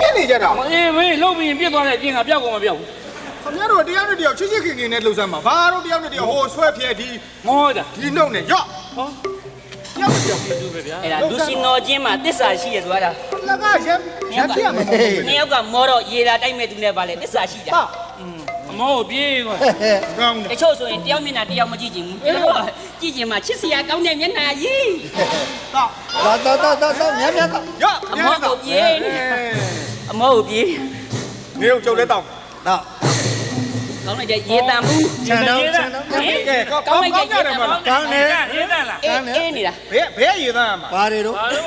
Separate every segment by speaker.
Speaker 1: ဖြစ်နေကြတာ
Speaker 2: အေးဝေးလုံးပြီးရင်ပြစ်သွားတဲ့အပြင်ကပြောက်ကုန်မပြောက်ဘူး
Speaker 1: ခင်ဗျားတို့တရားနဲ့တရားချစ်ချစ်ခင်ခင်နဲ့လှုပ်စမ်းပါဘာတို့တရားနဲ့တရားဟိုဆွဲဖြဲဒီ
Speaker 2: မောတာ
Speaker 1: ဒီနှုတ်နဲ့ရော့ဟောတရားနဲ့တရား
Speaker 2: ကျေးဇူးပဲဗျာ
Speaker 3: အဲ့ဒါလူရှင်တော်ချင်းမှာတစ္ဆာရှိရဆိုတာ
Speaker 1: လက်ကရမ်းရမ်းပြရမှာမဟုတ်ဘူး
Speaker 3: နှစ်ယောက်ကမောတော့ရေတာတိုက်မဲ့သူနဲ့ပါလေတစ္ဆာရှိတာ
Speaker 1: ဟာ
Speaker 2: အမောကိုပြေးသွား
Speaker 1: ကောင်းတယ်
Speaker 3: တချို့ဆိုရင်တယောက်မျက်နှာတယောက်မကြည့်ချင်ဘူးအဲ့တော့ကြည့်ချင်မှချစ်စရာကောင်းတဲ့မျက်နှာကြီး
Speaker 1: တော့
Speaker 4: တော့တော့တော့တော့မြတ်မြတ်တော့
Speaker 1: ရော့
Speaker 3: အမောကိုပြေး အမောကိုပြေး
Speaker 1: နေုံကျုပ်လဲတောင်း
Speaker 4: တော့
Speaker 3: ကောင်းလိုက်တဲ့ရေတံမှု
Speaker 4: ခြံတော့ခြံတော့
Speaker 3: ဟင်
Speaker 1: ကဲကောင်းကောင်းကြတယ်မလား
Speaker 4: ကောင်းတယ်
Speaker 2: ရေးတယ်လား
Speaker 3: အေးအေးနေတာ
Speaker 1: ဘယ်ဘယ်ရည်သားမှာ
Speaker 4: ဘာတွေတော့
Speaker 2: ဘာလို့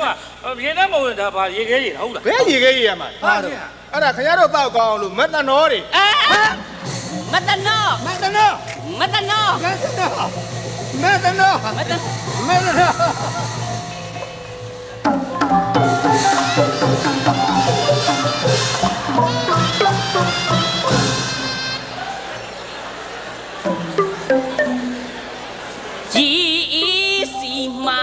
Speaker 2: ကရေးတယ်မဟုတ်တာဘာရေးခဲရေးဟုတ်လား
Speaker 1: ဘယ်ရည်ခဲရည်မှာ
Speaker 4: ဘာတော့
Speaker 1: အဲ့ဒါခင်ဗျားတို့တောက်ကောင်းလို့မတန်တော်တွေ
Speaker 3: အာမတနော
Speaker 4: မတနော
Speaker 3: မတနော
Speaker 4: မတနောမတနော
Speaker 3: မတ
Speaker 4: မတနော
Speaker 3: ဂျီအီစီမာ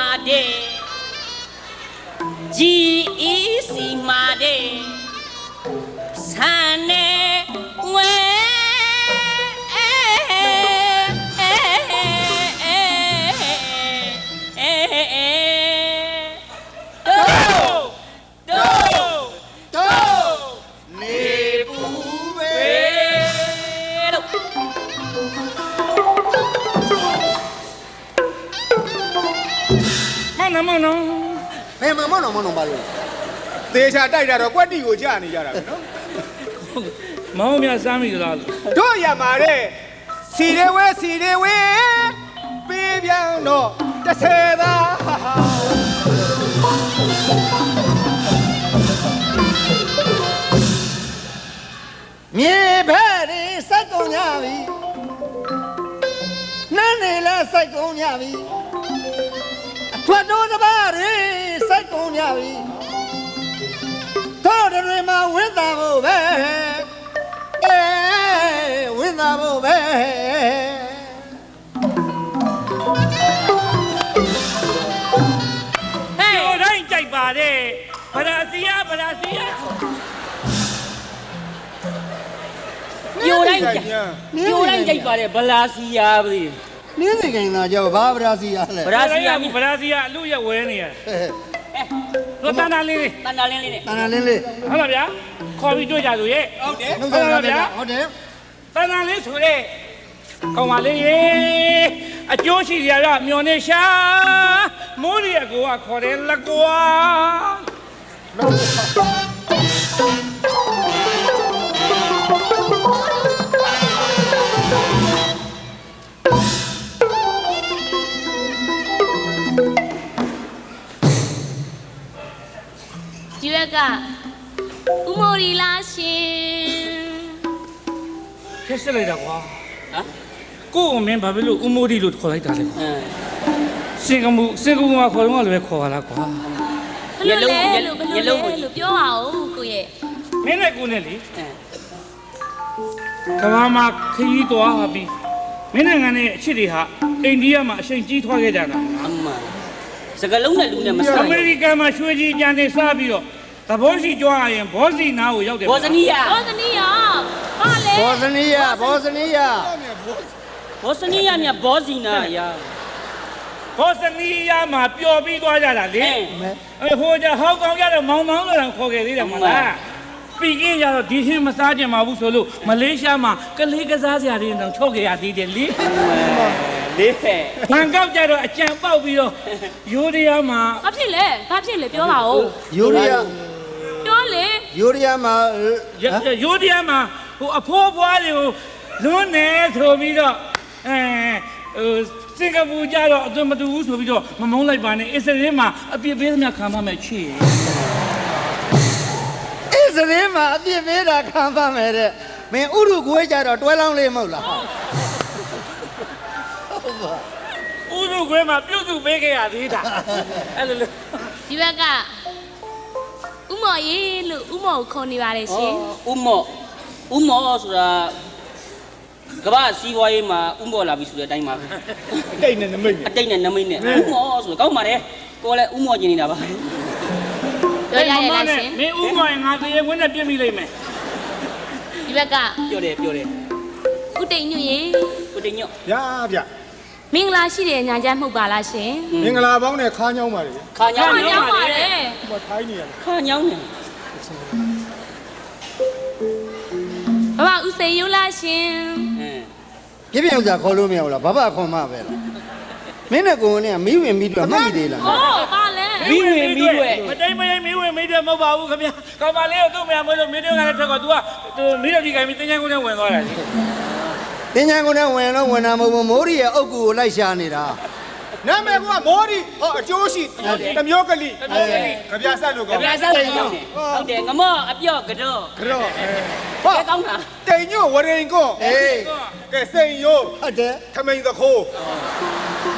Speaker 2: မနမနော
Speaker 4: ဘယ်မှာမနော်မနော်ပါလို့
Speaker 1: သေချာတိုက်တာတော့ကွက်တီကိုကြာနေကြတာပဲနော်
Speaker 2: မောင်မြစမ်းမိသလား
Speaker 1: တို့ရမှာတဲ့စီရဲဝဲစီရဲဝဲပေးပြန်တော့တစ်ဆယ်သား
Speaker 4: မြေဘက်တွေစိုက်ကုန်ကြပြီနန်းနေလဲစိုက်ကုန်ကြပြီအ ထွတ်တော်တပါးတွေစိုက်ကုန်ကြပြီတော်တွေမှာဝင်းတာဖို့ပဲအဲဝင်းတာဖို့ပဲ
Speaker 3: ဟဲ့
Speaker 2: ဟိုတိုင်းကြိုက်ပါတယ်ဗရာစီယာဗရာစီယာ
Speaker 3: ပြိုတိုင်းကြိုက်ပြိုတိုင်းကြိုက်ပါတယ်ဗလာစီယာပြီ
Speaker 4: နင်းစိတ်ကင်သာကြောဘာဗရာစီရလဲ
Speaker 3: ဗလာစီယာ
Speaker 2: ဗရာစီယာအလူရက်ဝဲနေရ
Speaker 4: ဟဲ့
Speaker 2: တော့တန်းတန်းလေးလေး
Speaker 3: တန်တာလင်းလေးနဲ့
Speaker 4: တန်တန်လင်းလေး
Speaker 2: ဟုတ်လားဗျာခေါ်ပြီးတွေ့ကြသူရဲ့
Speaker 1: ဟုတ်တယ်
Speaker 4: နှုတ်ဆက်ရဗျာဟုတ်တယ်
Speaker 2: တန်းတန်းလေးဆိုတဲ့ကောင်မလေးရေအကျိုးရှိကြရမျောနေရှာမိုးရီအကိုကခေါ်တယ်လကွာ
Speaker 5: ဒီဘက်ကဥမိုရီလာရှင်
Speaker 2: ခက်စစ်လိုက်တာကွာ
Speaker 3: ဟမ်
Speaker 2: ကို့ကိုမင်းဘာဖြစ်လို့ဦးမိုးဒီလို့ခေါ်လိုက်တာလဲကွာ
Speaker 3: အင်း
Speaker 2: စင်ကမှုစင်ကမှုမှာခေါ်တော့လည်းခေါ်လာကွာ
Speaker 5: ဘလို့လဲလို့ဘလို့လဲလို့ပြောပါဦးကိုရဲ့
Speaker 2: မင်းနဲ့ကိုနဲ့လေ
Speaker 3: အင်း
Speaker 2: ကဘာမှာခရီးသွားပြီးမင်းနိုင်ငံရဲ့အချစ်တွေဟာအိန္ဒိယမှာအချိန်ကြီးထွားခဲ့ကြတာ
Speaker 3: အမှန် စကလုံးနဲ့လူနဲ့မဆိုင်
Speaker 2: အမေရိကန်မှာရွှေကြီးကြံနေစားပြီးတော့သဘောရှိကြွားရင်ဘောစီနာကိုရောက်တယ်
Speaker 3: ဘောဇနီးယား
Speaker 5: ဘောဇနီယာဘာလဲ
Speaker 4: ဘောဇနီးယားဘောဇနီးယား
Speaker 3: ဘောဇနီးယားမြဘောဇီနာယာ
Speaker 2: ဘောဇနီးယားမှာပျော်ပြီးသွားကြတာလေ
Speaker 3: အင်း
Speaker 2: အဲဟိုကြဟောက်ကောင်ကြတော့မောင်မောင်လို့တော့ခေါ်ခဲ့သေးတယ်မလားပြီးကင်းကြတော့ဒီဟင်းမစားကြမှာဘူးဆိုလို့မလေးရှားမှာကလေးကစားစရာတွေတော့ချုပ်ခဲ့ရသေးတယ်လေ
Speaker 3: လေးဖက်
Speaker 2: ဘန်ကောက်ကြတော့အကြံပေါက်ပြီးတော့ယူရီးယားမှာ
Speaker 5: ဘာဖြစ်လဲဘာဖြစ်လဲပြောပါဦး
Speaker 4: ယူရီးယား
Speaker 5: ပြောလေ
Speaker 4: ယူရီးယားမှာ
Speaker 2: ယူရီးယားမှာဟိုအဖိုးဘွားတွေကိုလွန်းနေဆိုပြီးတော့အဲဟိုစင်ကာပူကြတော့အသွင်မတူဘူးဆိုပြီးတော့မမုန်းလိုက်ပါနဲ့အစ္စရေးမှာအပြစ်ပေးသမျှခံပါမယ်ချေ
Speaker 4: အစ္စရေးမှာအပြစ်ပေးတာခံပါမယ်တဲ့မင်းဥရုကွေးကြတော့တွဲလောင်းလေးမဟုတ်လားဟုတ်ပါ
Speaker 2: ဥရုခွဲမှာပြုတ်စုပေးခဲ့ရသေးတာအဲ့လိုလေ
Speaker 5: ဒီဘက်ကဥမော်ရေလို့ဥမော်ကိုခေါ်နေပါတယ်ရှင်
Speaker 3: ဥမော့ဥမော့ဆိုတာကမ္ဘာစီးပွားရေးမှာဥမော့လာပြီဆိုတဲ့အတိုင်းပါပဲ
Speaker 1: တိတ်နေနမိတ်
Speaker 3: အတိတ်နဲ့နမိတ်နဲ့ဥမော့ဆိုတော့ကောင်းပါတယ်ကိုယ်လည်းဥမော့ကျင်နေတာပါ
Speaker 5: ပြောရရလားရှင်
Speaker 2: မင်းဦးမောင်ရင်ငါတရေခွင်းနဲ့ပြစ်မိလိုက်မယ်
Speaker 5: ဒီဘက်က
Speaker 3: ပြောတယ်ပြောတယ်
Speaker 5: ဥတိန်ညွရေ
Speaker 3: ကိုတင်ညော့
Speaker 1: ဗျာဗျာ
Speaker 5: မင်္ဂလာရှိတဲ့ညာချမ်းမှုတ်ပါလားရှင်
Speaker 1: မင်္ဂလာပေါင်းနဲ့ခါးညောင်းပါလေ
Speaker 3: ခါညောင်း
Speaker 5: ခါ
Speaker 3: နေ
Speaker 5: ညောင်းပါတယ်
Speaker 1: ဟိုထိုင်းနေရ
Speaker 3: ခါညောင်းနေ
Speaker 5: ဘဘဥစေယုလားရှင်
Speaker 3: အင်း
Speaker 4: ပြပြဥစ္စာခေါ်လို့မရဘူးလားဘဘခွန်မပဲလားမင်းနဲ့ကိုယ်နဲ့မီးဝင်ပြီးတော့မှတ်မိသေးလား
Speaker 5: ဟောပါလဲ
Speaker 3: မီးဝင်မီးွယ်
Speaker 2: မတိမ်မရင်မီးဝင်မီးတွေမဟုတ်ပါဘူးခင်ဗျာကောင်မလေးကိုသူ့မရမလို့မင်းတို့ကလည်းထက်က तू ကသူမီးတို့ဒီကမီးတင်းချမ်းကုန်းနဲ့ဝင်သွားတာလေ
Speaker 4: တင်ညာကုန်နဲ့ဝင်တော့ဝင်တာမဟုတ်ဘူးမိုးရီရဲ့အုတ်ကူကိုလိုက်ရှာနေတာ
Speaker 1: နာမည်ကမောဒီဟောအကျိုးရှိတမျိုးကလေးကြပြဆက်လို့ကော
Speaker 3: ကြပြဆက်တယ်ညောင်းတယ်ဟုတ်တယ်ငမော့အပြော့ကတော့
Speaker 1: ကြော့
Speaker 3: ဟောကောင်းတာ
Speaker 1: တိန်ညို့ဝရင်ကော
Speaker 4: အေး
Speaker 1: ကဲစိန်ယို
Speaker 4: ဟုတ်တယ်
Speaker 1: ခမိန်သခိုး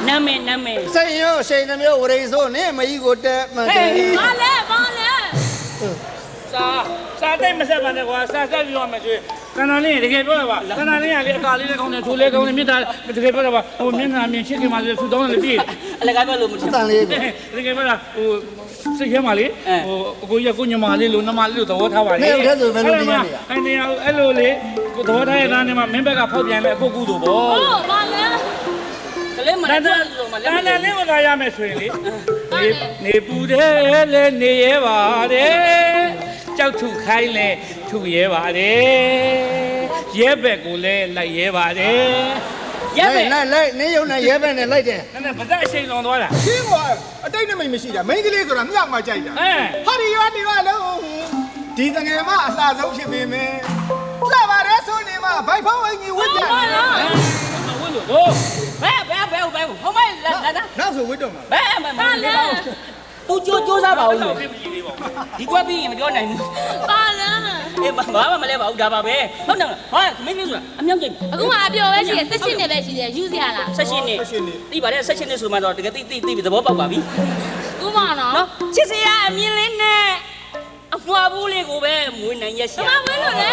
Speaker 3: နာမည်နာမည်
Speaker 4: စိတ်ရောရှိန်နှမျိုးဝရိဆိုနဲ့မကြီးကိုတက်မှန်တယ်
Speaker 5: ပါလဲပါလဲ
Speaker 2: စာစာတိတ်မဆက်ပါနဲ့ကွာစာဆက်ပြီးတော့မှကျွေး ကန္နာလေးတကယ်ပြောရပါကန္နာလေးကလေအကာလေးလည်းကောင်းတယ်ထိုးလေးကောင်းတယ်မြစ်တာတကယ်ပြောရပါဟိုမျက်နှာမြင်ချစ်ခင်ပါလေသူတောင်းတယ်ပြည့်
Speaker 3: အလကားပြောလို့မထ
Speaker 4: အတန်လေးကို
Speaker 2: တကယ်ပြောတာဟိုစိတ်ထဲမှာလေ
Speaker 3: အဲ
Speaker 2: ဟိုအကိုကြီးကကိုညမလေးလို့နမလေးလို့သဘောထားပါလေ
Speaker 4: နေဦးတဲ့ဆိုဘယ်လိုနေရလဲ
Speaker 2: အဲ့နေရာအဲ့လိုလေကိုသဘောထားရတဲ့နေမှာမင်းဘက်ကဖောက်ပြန်လဲအကိုကူတို့ပေါ့
Speaker 5: ဟောပါလဲ
Speaker 3: ကလေးမ
Speaker 2: ဒါ
Speaker 3: နဲ့
Speaker 2: ဒါ
Speaker 3: လို့မ
Speaker 2: ဒါ
Speaker 3: လဲ
Speaker 2: နဲ့လေးဝင်လာရမယ်ဆိုရင်လေနေနေပူတယ်လေနေရဲပါတယ်ကြောက်ထုခိုင်းလဲ ထုရဲပါတယ်ရဲဘက်ကိုလည်းလိုက်ရဲပါတယ်
Speaker 3: ရက်ပဲ
Speaker 4: လိုက်လိုက်နေရုံနဲ့ရဲဘက်နဲ့လိုက်တယ်
Speaker 2: နည်းနည်းဗဇက်အရှိန်လွန်သွားတာ
Speaker 1: ရှင်းကအတိတ်နမိတ်မရှိတာမိန်းကလေးဆိုတာမြောက်မှကြိုက်တာ
Speaker 2: အဲ
Speaker 1: ဟာဒီရောဒီရောလုံးဒီတငယ်မအလှဆုံးဖြစ်ပေမယ်လှပါရဲဆိုနေမှာဘိုက်ဖုံးဝင်းကြီးဝတ်ကြတယ်
Speaker 2: ဝင်းလို့တော့
Speaker 3: ဘဲဘဲဘဲဘဲဟောမဲလာလာ
Speaker 1: နောက်ဆိုဝတ်တော့မှာ
Speaker 3: ဘဲမမလဲသူကြိုးကြိုးစားပါဦး
Speaker 2: တော့
Speaker 3: လို့
Speaker 2: ပြ ည့်မကြည့်သေးပါဘူး
Speaker 3: ဒီကွက်ပြီးရင်မပြောနိုင်ဘူး
Speaker 5: ပါလဲ
Speaker 3: အေးဘာမှမလဲပါဘူးဒါပါပဲဟုတ်တယ်ဟာမင်းလေးဆိုတာအမြောက်ကြိတ်
Speaker 5: အခုမှအပြောပဲရှိတယ်ဆက်ရှင်နေပဲရှိတယ်ယူစရာလား
Speaker 3: ဆက်ရှင်နေ
Speaker 1: ဆက်ရှင်နေ
Speaker 3: သိပါတယ်ဆက်ရှင်နေဆိုမှတော့တကယ်သိသိသိပြီးသဘောပေါက်ပါပြီ
Speaker 5: ဥမောင်နော်
Speaker 3: နော်ချစ်စရာအမြင်လေးနဲ့အဖွားဘူးလေးကိုပဲမွေးနိုင်ရရှိ
Speaker 5: ဘာမှဝင်းလို့လဲ